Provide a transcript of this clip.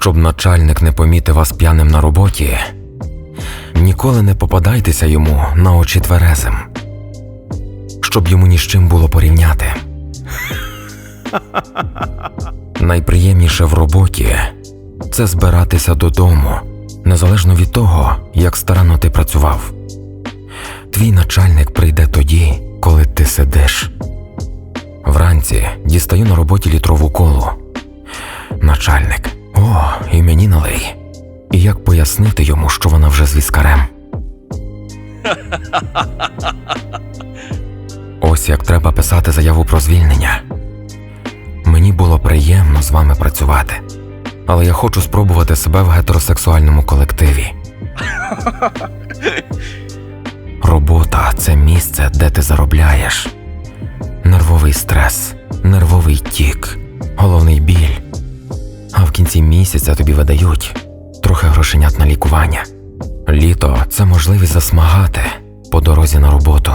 Щоб начальник не помітив вас п'яним на роботі, ніколи не попадайтеся йому на очі тверезим, щоб йому ні з чим було порівняти. Найприємніше в роботі це збиратися додому, незалежно від того, як старанно ти працював. Твій начальник прийде тоді, коли ти сидиш. Вранці дістаю на роботі літрову колу. Начальник, Як пояснити йому, що вона вже з віскарем? Ось як треба писати заяву про звільнення. Мені було приємно з вами працювати, але я хочу спробувати себе в гетеросексуальному колективі. Робота це місце, де ти заробляєш. Нервовий стрес, нервовий тік, головний біль. А в кінці місяця тобі видають трохи грошенят на лікування. Літо це можливість засмагати по дорозі на роботу.